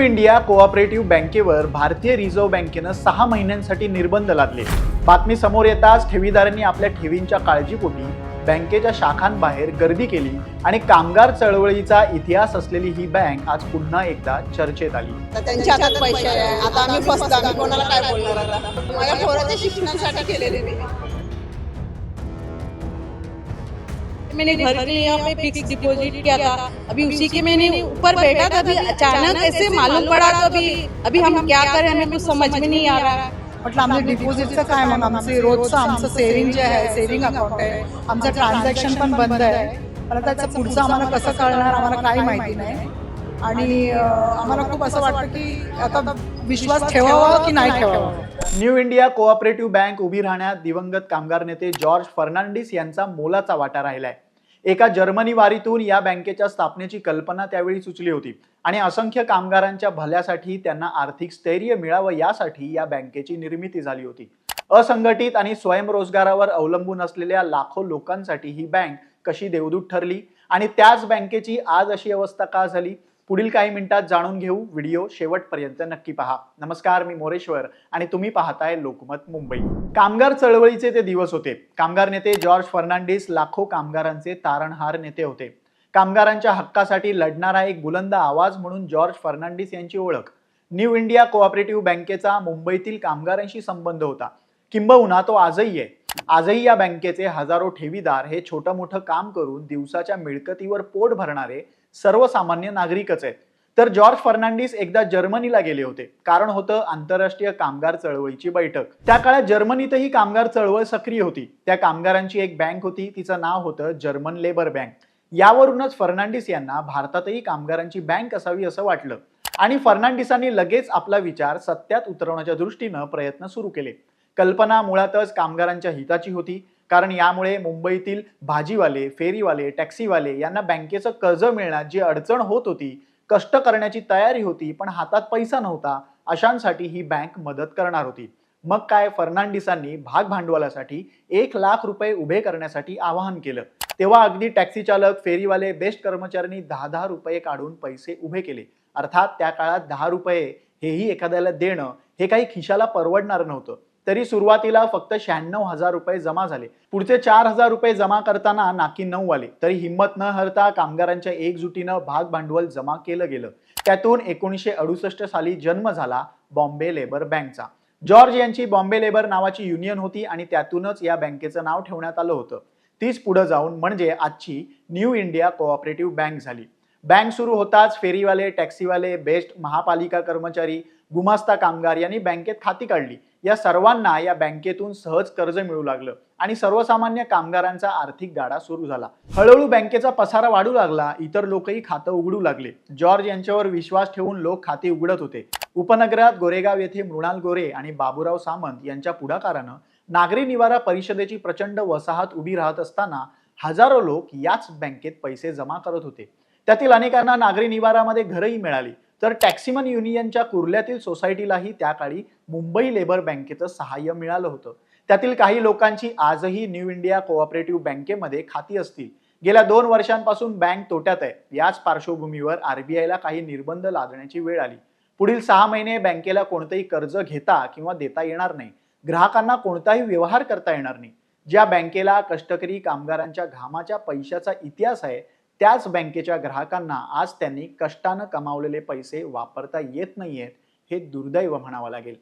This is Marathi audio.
इंडिया कोऑपरेटिव्ह बँकेवर भारतीय रिझर्व्ह बँकेनं सहा महिन्यांसाठी निर्बंध लादले. बातमी समोर येताच ठेवीदारांनी आपल्या ठेवींच्या काळजीपोटी बँकेच्या शाखांबाहेर गर्दी केली आणि कामगार चळवळीचा इतिहास असलेली ही बँक आज पुन्हा एकदा चर्चेत आली. त्यांच्या हातात पैसे आता आम्ही कोणाला काय बोलणार माझ्या शिक्षणासाठी केलेले मैंने घर के लिए यहाँ पे फिक्स डिपॉजिट किया था। अभी उसी के मैंने ऊपर बैठा था अभी अचानक ऐसे मालूम पड़ा तो अभी अभी हम क्या करें हमें कुछ समझ में नहीं आ रहा म्हटलं आमचं डिपॉझिटचं काय मग आमचे रोजचं आमचं सेव्हिंग जे आहे सेव्हिंग अकाउंट आहे आमचं ट्रान्झॅक्शन पण बंद आहे मला त्याचं पुढचं आम्हाला कसं कळणार आम्हाला काही माहिती नाही. आणि आम्हाला खूप असं वाटतं की आता विश्वास ठेवावा की नाही ठेवावा न्यू इंडिया कोऑपरेटिव्ह बँक उभी राहण्यात दिवंगत कामगार नेते जॉर्ज फर्नांडिस यांचा मोलाचा वाटा राहिलाय एका जर्मनी वारीतून या बँकेच्या स्थापनेची कल्पना त्यावेळी सुचली होती. आणि असंख्य कामगारांच्या भल्यासाठी त्यांना आर्थिक स्थैर्य मिळावं यासाठी या बँकेची निर्मिती झाली होती. असंघटित आणि स्वयंरोजगारावर अवलंबून असलेल्या लाखो लोकांसाठी ही बँक कशी देवदूत ठरली? आणि त्याच बँकेची आज अशी अवस्था का झाली? पुढील काही मिनिटात जाणून घेऊ व्हिडिओ शेवटपर्यंत नक्की पहा. नमस्कार मी मोरेश्वर आणि तुम्ही पाहताय लोकमत मुंबई. कामगार चळवळीचे ते दिवस होते. कामगार नेते जॉर्ज फर्नांडिस लाखो कामगारांचे तारणहार नेते होते. कामगारांच्या हक्कासाठी लढणारा एक बुलंद आवाज म्हणून जॉर्ज फर्नांडिस यांची ओळख. न्यू इंडिया कोऑपरेटिव्ह बँकेचा मुंबईतील कामगारांशी संबंध होता. किंबहुना तो आजही आहे. आजही या बँकेचे हजारो ठेवीदार हे छोटं मोठं काम करून दिवसाच्या मिळकतीवर पोट भरणारे सर्वसामान्य नागरिकच आहेत. तर जॉर्ज फर्नांडिस एकदा जर्मनीला गेले होते. कारण होतं आंतरराष्ट्रीय कामगार चळवळीची बैठक. त्या काळात जर्मनीतही कामगार चळवळ सक्रिय होती. त्या कामगारांची एक बँक होती. तिचं नाव होतं जर्मन लेबर बँक. यावरूनच फर्नांडिस यांना भारतातही कामगारांची बँक असावी असं वाटलं. आणि फर्नांडिसांनी लगेच आपला विचार सत्यात उतरवण्याच्या दृष्टीनं प्रयत्न सुरू केले. कल्पना मुळातच कामगारांच्या हिताची होती. कारण यामुळे मुंबईतील भाजीवाले फेरीवाले टॅक्सीवाले यांना बँकेचं कर्ज मिळण्यात जी अडचण होत होती. कष्ट करण्याची तयारी होती पण हातात पैसा नव्हता. अशांसाठी ही बँक मदत करणार होती. मग काय फर्नांडिसांनी भाग भांडवलासाठी एक लाख रुपये उभे करण्यासाठी आवाहन केलं. तेव्हा अगदी टॅक्सी चालक फेरीवाले बेस्ट कर्मचाऱ्यांनी दहा दहा रुपये काढून पैसे उभे केले. अर्थात त्या काळात दहा रुपये हेही एखाद्याला देणं हे काही खिशाला परवडणार नव्हतं. तरी सुरुवातीला फक्त शहाण्णव हजार रुपये जमा झाले. पुढचे चार हजार रुपये जमा करताना नाकी नऊ आले. तरी हिंमत न हरता कामगारांच्या एकजुटीनं भाग भांडवल जमा केलं गेलं. त्यातून एकोणीसशे अडुसष्ट साली जन्म झाला बॉम्बे लेबर बँकचा. जॉर्ज यांची बॉम्बे लेबर नावाची युनियन होती आणि त्यातूनच या बँकेचं नाव ठेवण्यात आलं होतं. तीच पुढे जाऊन म्हणजे आजची न्यू इंडिया कोऑपरेटिव्ह बँक झाली. बँक सुरू होताच फेरीवाले टॅक्सीवाले बेस्ट महापालिका कर्मचारी गुमास्ता कामगार यांनी बँकेत खाती काढली. या सर्वांना या बँकेतून सहज कर्ज मिळू लागलं. आणि सर्वसामान्य कामगारांचा आर्थिक गाडा सुरू झाला. हळूहळू बँकेचा पसारा वाढू लागला इतर लोकही खातं उघडू लागले. जॉर्ज यांच्यावर विश्वास ठेवून लोक खाते उघडत होते. उपनगरात गोरेगाव येथे मृणाल गोरे आणि बाबूराव सामंत यांच्या पुढाकारानं नागरी निवारा परिषदेची प्रचंड वसाहत उभी राहत असताना हजारो लोक याच बँकेत पैसे जमा करत होते. त्यातील अनेकांना नागरी निवारामध्ये घरही मिळाली. तर टॅक्सीमन युनियनच्या कुर्ल्यातील सोसायटीलाही त्या काळी मुंबई लेबर बँकेचं सहाय्य मिळालं होतं. त्यातील काही लोकांची आजही न्यू इंडिया कोऑपरेटिव्ह बँकेमध्ये खाती असतील. गेल्या दोन वर्षांपासून बँक तोट्यात आहे. याच पार्श्वभूमीवर आरबीआयला काही निर्बंध लादण्याची वेळ आली. पुढील सहा महिने बँकेला कोणतंही कर्ज घेता किंवा देता येणार नाही. ग्राहकांना कोणताही व्यवहार करता येणार नाही. ज्या बँकेला कष्टकरी कामगारांच्या घामाच्या पैशाचा इतिहास आहे त्याच बँकेच्या ग्राहकांना आज त्यांनी कष्टानं कमावलेले पैसे वापरता येत नाहीयेत हे दुर्दैव म्हणावं लागेल.